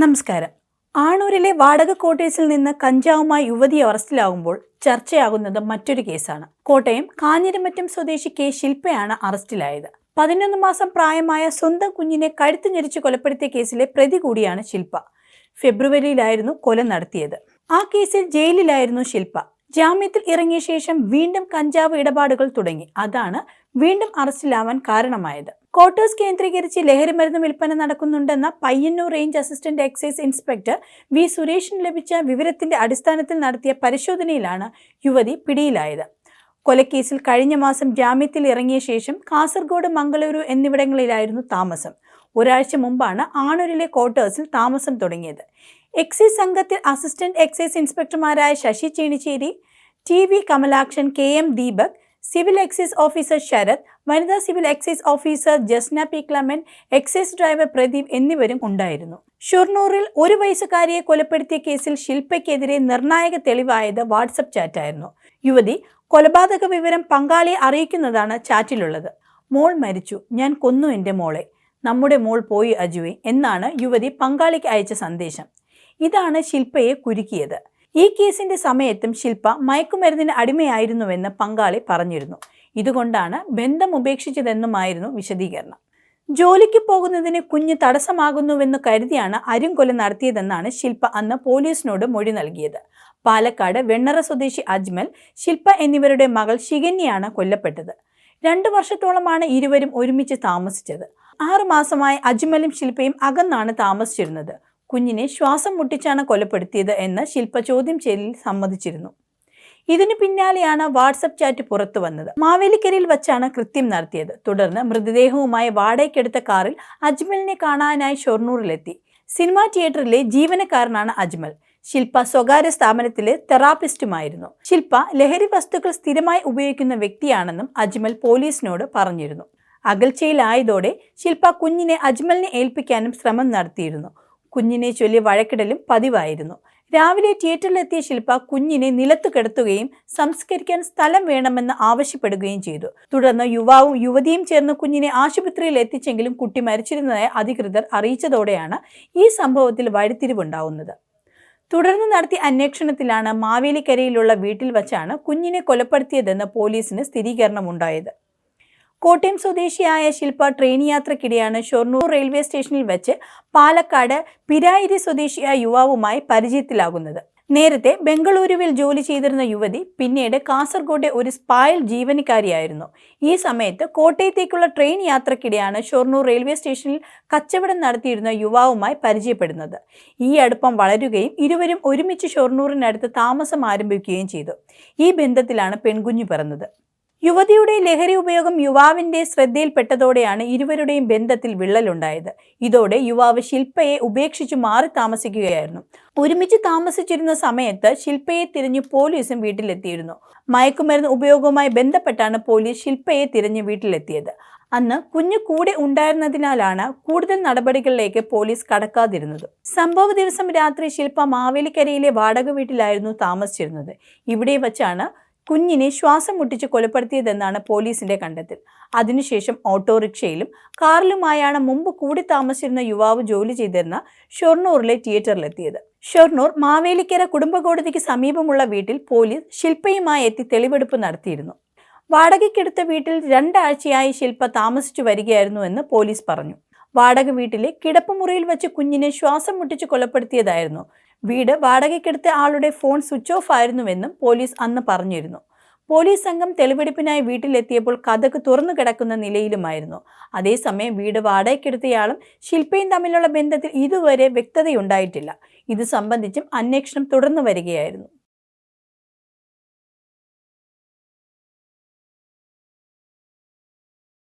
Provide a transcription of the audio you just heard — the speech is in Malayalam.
നമസ്കാരം. ആണൂരിലെ വാടക കോട്ടേഴ്സിൽ നിന്ന് കഞ്ചാവുമായി യുവതി അറസ്റ്റിലാകുമ്പോൾ ചർച്ചയാകുന്നത് മറ്റൊരു കേസാണ്. കോട്ടയം കാഞ്ഞിരമറ്റം സ്വദേശി കെ. ശില്പയാണ് അറസ്റ്റിലായത്. പതിനൊന്ന് മാസം പ്രായമായ സ്വന്തം കുഞ്ഞിനെ കഴുത്ത് ഞെരിച്ച് കൊലപ്പെടുത്തിയ കേസിലെ പ്രതി കൂടിയാണ് ശില്പ. ഫെബ്രുവരിയിലായിരുന്നു കൊല നടത്തിയത്. ആ കേസിൽ ജയിലിലായിരുന്നു ശില്പ. ജാമ്യത്തിൽ ഇറങ്ങിയ ശേഷം വീണ്ടും കഞ്ചാവ് ഇടപാടുകൾ തുടങ്ങി. അതാണ് വീണ്ടും അറസ്റ്റിലാവാൻ കാരണമായത്. ക്വാർട്ടേഴ്സ് കേന്ദ്രീകരിച്ച് ലഹരിമരുന്ന് വിൽപ്പന നടക്കുന്നുണ്ടെന്ന Payyanur range assistant excise inspector V സുരേഷിന് ലഭിച്ച വിവരത്തിന്റെ അടിസ്ഥാനത്തിൽ നടത്തിയ പരിശോധനയിലാണ് യുവതി പിടിയിലായത്. കൊലക്കേസിൽ കഴിഞ്ഞ മാസം ജാമ്യത്തിൽ ഇറങ്ങിയ ശേഷം കാസർഗോഡ് മംഗളൂരു എന്നിവിടങ്ങളിലായിരുന്നു താമസം. ഒരാഴ്ച മുമ്പാണ് ആണൂരിലെ ക്വാർട്ടേഴ്സിൽ താമസം തുടങ്ങിയത്. എക്സൈസ് സംഘത്തിൽ assistant excise ഇൻസ്പെക്ടർമാരായ Shashi Chenicheri T V Kamalakshan K M Deepak civil excise officer Sarath വനിതാ civil excise officer Jasna P Clemen excise driver Pradeep എന്നിവരും ഉണ്ടായിരുന്നു. ഷൊർണൂറിൽ ഒരു വയസ്സുകാരിയെ കൊലപ്പെടുത്തിയ കേസിൽ ശില്പയ്ക്കെതിരെ നിർണായക തെളിവായത് വാട്സപ്പ് ചാറ്റായിരുന്നു. യുവതി കൊലപാതക വിവരം പങ്കാളിയെ അറിയിക്കുന്നതാണ് ചാറ്റിലുള്ളത്. മോൾ മരിച്ചു. ഞാൻ കൊന്നു എന്റെ മോളെ. നമ്മുടെ മോൾ പോയി അജുവെ എന്നാണ് യുവതി പങ്കാളിക്ക് അയച്ച സന്ദേശം. ഇതാണ് ശില്പയെ കുരുക്കിയത്. ഈ കേസിന്റെ സമയത്തും ശില്പ മയക്കുമരുന്നിന് അടിമയായിരുന്നുവെന്ന് പങ്കാളി പറഞ്ഞിരുന്നു. ഇതുകൊണ്ടാണ് ബന്ധം ഉപേക്ഷിച്ചതെന്നുമായിരുന്നു വിശദീകരണം. ജോലിക്ക് പോകുന്നതിന് കുഞ്ഞ് തടസ്സമാകുന്നുവെന്ന് കരുതിയാണ് അരുംകൊല നടത്തിയതെന്നാണ് ശില്പ അന്ന് പോലീസിനോട് മൊഴി നൽകിയത്. പാലക്കാട് വെണ്ണറ സ്വദേശി അജ്മൽ ശില്പ എന്നിവരുടെ മകൾ ശികന്യാണ് കൊല്ലപ്പെട്ടത്. രണ്ടു വർഷത്തോളമാണ് ഇരുവരും ഒരുമിച്ച് താമസിച്ചത്. ആറു മാസമായി അജ്മലും ശില്പയും അകന്നാണ് താമസിച്ചിരുന്നത്. കുഞ്ഞിനെ ശ്വാസം മുട്ടിച്ചാണ് കൊലപ്പെടുത്തിയത് എന്ന് ശില്പ ചോദ്യം ചെയ്യലിൽ സമ്മതിച്ചിരുന്നു. ഇതിനു പിന്നാലെയാണ് വാട്സപ്പ് ചാറ്റ് പുറത്തു വന്നത്. മാവേലിക്കരയിൽ വച്ചാണ് കൃത്യം നടത്തിയത്. തുടർന്ന് മൃതദേഹവുമായി വാടകയ്ക്കെടുത്ത കാറിൽ അജ്മലിനെ കാണാനായി ഷൊർണൂറിലെത്തി സിനിമാ തിയേറ്ററിലെ ജീവനക്കാരനാണ് അജ്മൽ. ശില്പ സ്വകാര്യ സ്ഥാപനത്തിലെ തെറാപ്പിസ്റ്റുമായിരുന്നു. ശില്പ ലഹരി വസ്തുക്കൾ സ്ഥിരമായി ഉപയോഗിക്കുന്ന വ്യക്തിയാണെന്നും അജ്മൽ പോലീസിനോട് പറഞ്ഞിരുന്നു. അകൽച്ചയിലായതോടെ ശില്പ കുഞ്ഞിനെ അജ്മലിനെ ഏൽപ്പിക്കാനും ശ്രമം നടത്തിയിരുന്നു. കുഞ്ഞിനെ ചൊല്ലി വഴക്കിടലും പതിവായിരുന്നു. രാവിലെ തിയേറ്ററിലെത്തിയ ശില്പ കുഞ്ഞിനെ നിലത്തു കിടത്തുകയും സംസ്കരിക്കാൻ സ്ഥലം വേണമെന്ന് ആവശ്യപ്പെടുകയും ചെയ്തു. തുടർന്ന് യുവാവും യുവതിയും ചേർന്ന് കുഞ്ഞിനെ ആശുപത്രിയിൽ എത്തിച്ചെങ്കിലും കുട്ടി മരിച്ചിരുന്നതായി അധികൃതർ അറിയിച്ചതോടെയാണ് ഈ സംഭവത്തിൽ വഴിത്തിരിവുണ്ടാവുന്നത്. തുടർന്ന് നടത്തിയ അന്വേഷണത്തിലാണ് മാവേലിക്കരയിലുള്ള വീട്ടിൽ വച്ചാണ് കുഞ്ഞിനെ കൊലപ്പെടുത്തിയതെന്ന് പോലീസിന് സ്ഥിരീകരണമുണ്ടായത്. കോട്ടയം സ്വദേശിയായ ശില്പ ട്രെയിൻ യാത്രക്കിടെയാണ് ഷൊർണൂർ റെയിൽവേ സ്റ്റേഷനിൽ വെച്ച് പാലക്കാട് പിരായിരി സ്വദേശിയായ യുവാവുമായി പരിചയത്തിലാകുന്നത്. നേരത്തെ ബംഗളൂരുവിൽ ജോലി ചെയ്തിരുന്ന യുവതി പിന്നീട് കാസർഗോഡ് ഒരു സ്പായിൽ ജീവനക്കാരിയായിരുന്നു. ഈ സമയത്ത് കോട്ടയത്തേക്കുള്ള ട്രെയിൻ യാത്രക്കിടെയാണ് ഷൊർണൂർ റെയിൽവേ സ്റ്റേഷനിൽ കച്ചവടം നടത്തിയിരുന്ന യുവാവുമായി പരിചയപ്പെടുന്നത്. ഈ അടുപ്പം വളരുകയും ഇരുവരും ഒരുമിച്ച് ഷൊർണൂറിനടുത്ത് താമസം ആരംഭിക്കുകയും ചെയ്തു. ഈ ബന്ധത്തിലാണ് പെൺകുഞ്ഞു പിറന്നത്. യുവതിയുടെ ലഹരി ഉപയോഗം യുവാവിന്റെ ശ്രദ്ധയിൽപ്പെട്ടതോടെയാണ് ഇരുവരുടെയും ബന്ധത്തിൽ വിള്ളലുണ്ടായത്. ഇതോടെ യുവാവ് ശില്പയെ ഉപേക്ഷിച്ച് മാറി താമസിക്കുകയായിരുന്നു. ഒരുമിച്ച് താമസിച്ചിരുന്ന സമയത്ത് ശില്പയെ തിരിഞ്ഞു പോലീസും വീട്ടിലെത്തിയിരുന്നു. മയക്കുമരുന്ന് ഉപയോഗവുമായി ബന്ധപ്പെട്ടാണ് പോലീസ് ശില്പയെ തിരഞ്ഞ് വീട്ടിലെത്തിയത്. അന്ന് കുഞ്ഞു കൂടെ ഉണ്ടായിരുന്നതിനാലാണ് കൂടുതൽ നടപടികളിലേക്ക് പോലീസ് കടക്കാതിരുന്നത്. സംഭവ ദിവസം രാത്രി ശില്പ മാവേലിക്കരയിലെ വാടക വീട്ടിലായിരുന്നു താമസിച്ചിരുന്നത്. ഇവിടെ വച്ചാണ് കുഞ്ഞിനെ ശ്വാസം മുട്ടിച്ച് കൊലപ്പെടുത്തിയതെന്നാണ് പോലീസിന്റെ കണ്ടെത്തൽ. അതിനുശേഷം ഓട്ടോറിക്ഷയിലും കാറിലുമായാണ് മുമ്പ് കൂടി താമസിച്ചിരുന്ന യുവാവ് ജോലി ചെയ്തിരുന്ന ഷൊർണൂറിലെ തിയേറ്ററിലെത്തിയത്. ഷൊർണൂർ മാവേലിക്കര കുടുംബ കോടതിക്ക് സമീപമുള്ള വീട്ടിൽ പോലീസ് ശില്പയുമായി എത്തി തെളിവെടുപ്പ് നടത്തിയിരുന്നു. വാടകയ്ക്കെടുത്ത വീട്ടിൽ രണ്ടാഴ്ചയായി ശില്പ താമസിച്ചു വരികയായിരുന്നു എന്ന് പോലീസ് പറഞ്ഞു. വാടക വീട്ടിലെ കിടപ്പുമുറിയിൽ വെച്ച് കുഞ്ഞിനെ ശ്വാസം മുട്ടിച്ച് കൊലപ്പെടുത്തിയതായിരുന്നു വീട് വാടകയ്ക്കെടുത്ത ആളുടെ ഫോൺ സ്വിച്ച് ഓഫ് ആയിരുന്നുവെന്നും പോലീസ് അന്ന് പറഞ്ഞിരുന്നു. പോലീസ് സംഘം തെളിവെടുപ്പിനായി വീട്ടിലെത്തിയപ്പോൾ കഥക്ക് തുറന്നു കിടക്കുന്ന നിലയിലുമായിരുന്നു. അതേസമയം വീട് വാടകയ്ക്കെടുത്തയാളും ശില്പയും തമ്മിലുള്ള ബന്ധത്തിൽ ഇതുവരെ വ്യക്തതയുണ്ടായിട്ടില്ല. ഇത് സംബന്ധിച്ചും അന്വേഷണം തുടർന്നു വരികയായിരുന്നു.